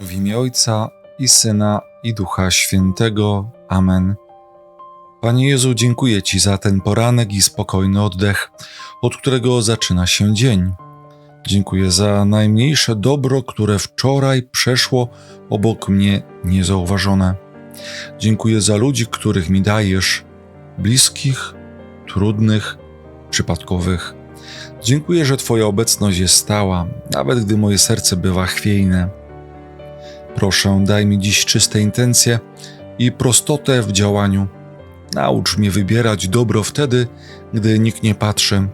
W imię Ojca i Syna i Ducha Świętego. Amen. Panie Jezu, dziękuję Ci za ten poranek i spokojny oddech, od którego zaczyna się dzień. Dziękuję za najmniejsze dobro, które wczoraj przeszło obok mnie niezauważone. Dziękuję za ludzi, których mi dajesz, bliskich, trudnych, przypadkowych. Dziękuję, że Twoja obecność jest stała, nawet gdy moje serce bywa chwiejne. Proszę, daj mi dziś czyste intencje i prostotę w działaniu. Naucz mnie wybierać dobro wtedy, gdy nikt nie patrzy.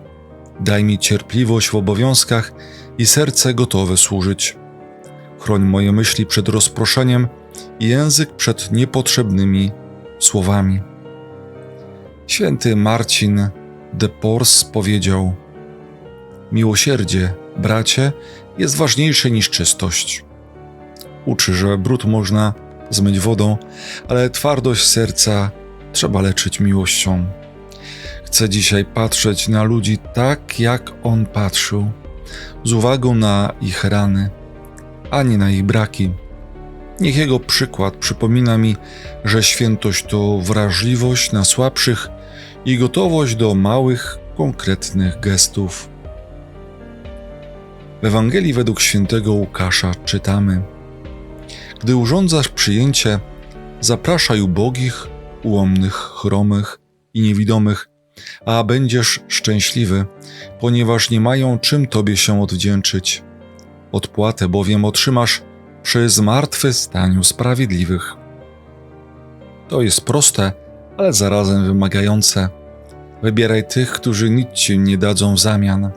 Daj mi cierpliwość w obowiązkach i serce gotowe służyć. Chroń moje myśli przed rozproszeniem i język przed niepotrzebnymi słowami. Święty Marcin de Pors powiedział: Miłosierdzie, bracie, jest ważniejsze niż czystość. Uczy, że brud można zmyć wodą, ale twardość serca trzeba leczyć miłością. Chcę dzisiaj patrzeć na ludzi tak, jak on patrzył, z uwagą na ich rany, a nie na ich braki. Niech jego przykład przypomina mi, że świętość to wrażliwość na słabszych i gotowość do małych, konkretnych gestów. W Ewangelii według świętego Łukasza czytamy: Gdy urządzasz przyjęcie, zapraszaj ubogich, ułomnych, chromych i niewidomych, a będziesz szczęśliwy, ponieważ nie mają czym tobie się odwdzięczyć. Odpłatę bowiem otrzymasz przy zmartwychwstaniu sprawiedliwych. To jest proste, ale zarazem wymagające. Wybieraj tych, którzy nic ci nie dadzą w zamian.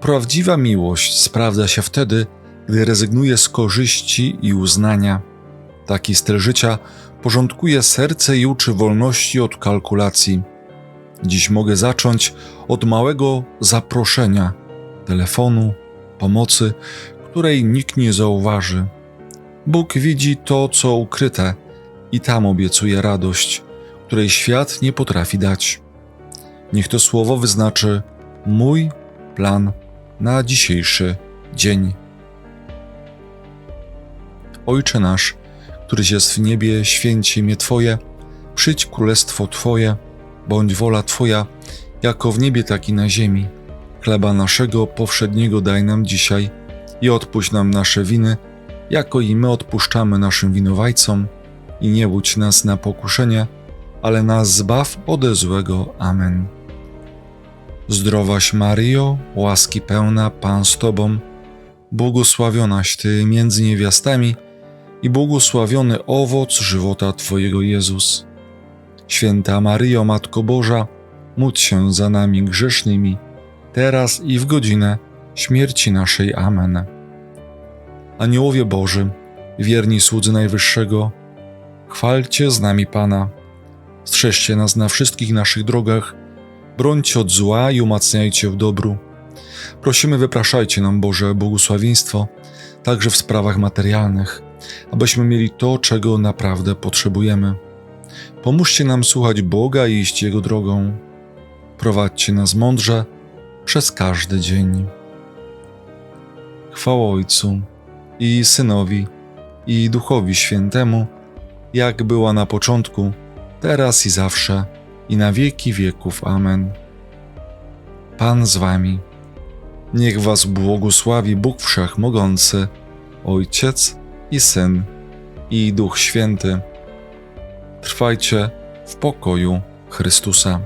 Prawdziwa miłość sprawdza się wtedy, gdy rezygnuje z korzyści i uznania. Taki styl życia porządkuje serce i uczy wolności od kalkulacji. Dziś mogę zacząć od małego zaproszenia, telefonu, pomocy, której nikt nie zauważy. Bóg widzi to, co ukryte, i tam obiecuje radość, której świat nie potrafi dać. Niech to słowo wyznaczy mój plan na dzisiejszy dzień. Ojcze nasz, któryś jest w niebie, święci imię Twoje, przyjdź królestwo Twoje, bądź wola Twoja, jako w niebie, tak i na ziemi. Chleba naszego powszedniego daj nam dzisiaj i odpuść nam nasze winy, jako i my odpuszczamy naszym winowajcom, i nie łudź nas na pokuszenie, ale nas zbaw ode złego. Amen. Zdrowaś Maryjo, łaski pełna, Pan z Tobą, błogosławionaś Ty między niewiastami i błogosławiony owoc żywota Twojego Jezus. Święta Maryjo, Matko Boża, módl się za nami grzesznymi, teraz i w godzinę śmierci naszej. Amen. Aniołowie Boży, wierni słudzy Najwyższego, chwalcie z nami Pana. Strzeżcie nas na wszystkich naszych drogach, brońcie od zła i umacniajcie w dobru. Prosimy, wypraszajcie nam Boże błogosławieństwo, także w sprawach materialnych, abyśmy mieli to, czego naprawdę potrzebujemy. Pomóżcie nam słuchać Boga i iść Jego drogą. Prowadźcie nas mądrze przez każdy dzień. Chwała Ojcu i Synowi i Duchowi Świętemu, jak była na początku, teraz i zawsze, i na wieki wieków. Amen. Pan z Wami. Niech Was błogosławi Bóg Wszechmogący, Ojciec i Syn i Duch Święty. Trwajcie w pokoju Chrystusa.